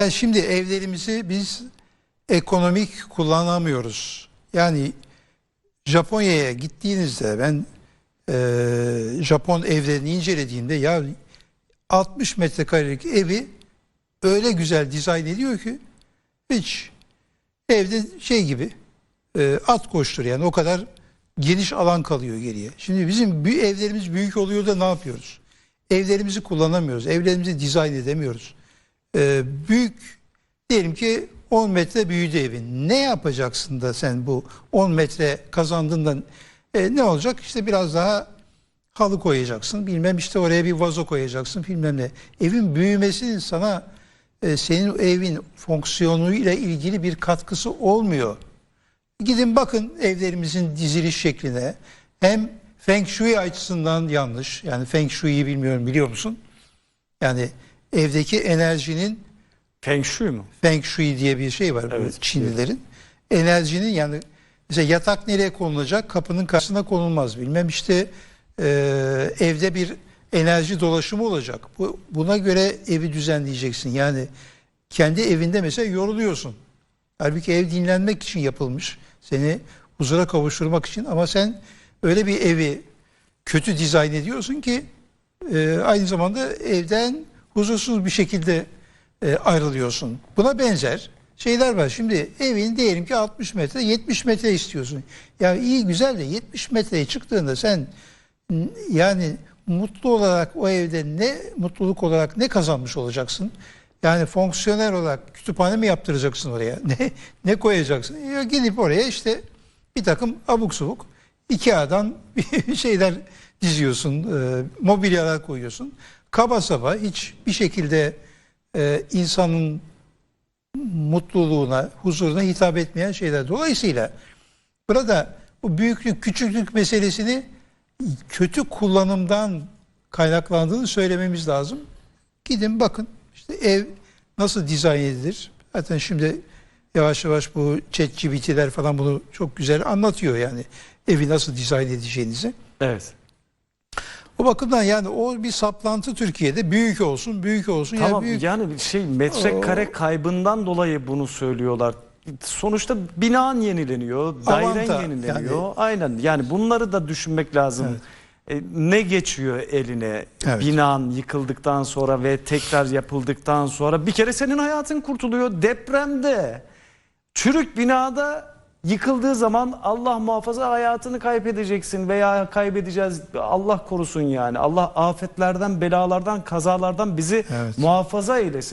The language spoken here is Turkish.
Yani şimdi evlerimizi biz ekonomik kullanamıyoruz. Yani Japonya'ya gittiğinizde ben e, Japon evlerini incelediğimde ya 60 metrekarelik evi öyle güzel dizayn ediyor ki hiç evde şey gibi e, at koştur yani o kadar geniş alan kalıyor geriye. Şimdi bizim evlerimiz büyük oluyor da ne yapıyoruz? Evlerimizi kullanamıyoruz. Evlerimizi dizayn edemiyoruz. Ee, büyük diyelim ki 10 metre büyüdü evin. Ne yapacaksın da sen bu 10 metre kazandığından e, ne olacak? İşte biraz daha halı koyacaksın. Bilmem işte oraya bir vazo koyacaksın bilmem ne. Evin büyümesinin sana e, senin evin fonksiyonuyla ilgili bir katkısı olmuyor. Gidin bakın evlerimizin diziliş şekline. Hem Feng Shui açısından yanlış. Yani Feng Shui'yi bilmiyorum biliyor musun? Yani evdeki enerjinin Feng Shui mu? Feng Shui diye bir şey var Evet, Çinlilerin. Enerjinin yani mesela yatak nereye konulacak? Kapının karşısına konulmaz. Bilmem işte e, evde bir enerji dolaşımı olacak. Bu, buna göre evi düzenleyeceksin. Yani kendi evinde mesela yoruluyorsun. Halbuki ev dinlenmek için yapılmış. Seni huzura kavuşturmak için ama sen öyle bir evi kötü dizayn ediyorsun ki e, aynı zamanda evden huzursuz bir şekilde e, ayrılıyorsun. Buna benzer şeyler var. Şimdi evin diyelim ki 60 metre 70 metre istiyorsun. Ya iyi güzel de 70 metreye çıktığında sen yani mutlu olarak o evde ne mutluluk olarak ne kazanmış olacaksın? Yani fonksiyonel olarak kütüphane mi yaptıracaksın oraya? Ne ne koyacaksın? Ya gidip oraya işte bir takım abuk subuk Ikea'dan şeyler diziyorsun, e, mobilyalar koyuyorsun. Kaba saba hiç bir şekilde e, insanın mutluluğuna, huzuruna hitap etmeyen şeyler. Dolayısıyla burada bu büyüklük, küçüklük meselesini kötü kullanımdan kaynaklandığını söylememiz lazım. Gidin bakın işte ev nasıl dizayn edilir. Zaten şimdi yavaş yavaş bu chat GBT'ler falan bunu çok güzel anlatıyor yani evi nasıl dizayn edeceğinizi. Evet. O bakımdan yani o bir saplantı Türkiye'de büyük olsun, büyük olsun. Tamam ya büyük, yani şey metrekare kaybından dolayı bunu söylüyorlar. Sonuçta binan yenileniyor, dairen Avanta, yenileniyor. yani- Aynen yani bunları da düşünmek lazım. E, ne geçiyor eline Evet. binan yıkıldıktan sonra ve tekrar yapıldıktan sonra bir kere senin hayatın kurtuluyor depremde. Çürük binada yıkıldığı zaman Allah muhafaza hayatını kaybedeceksin veya kaybedeceğiz. Allah korusun yani. Allah afetlerden, belalardan, kazalardan bizi Evet. muhafaza eylesin.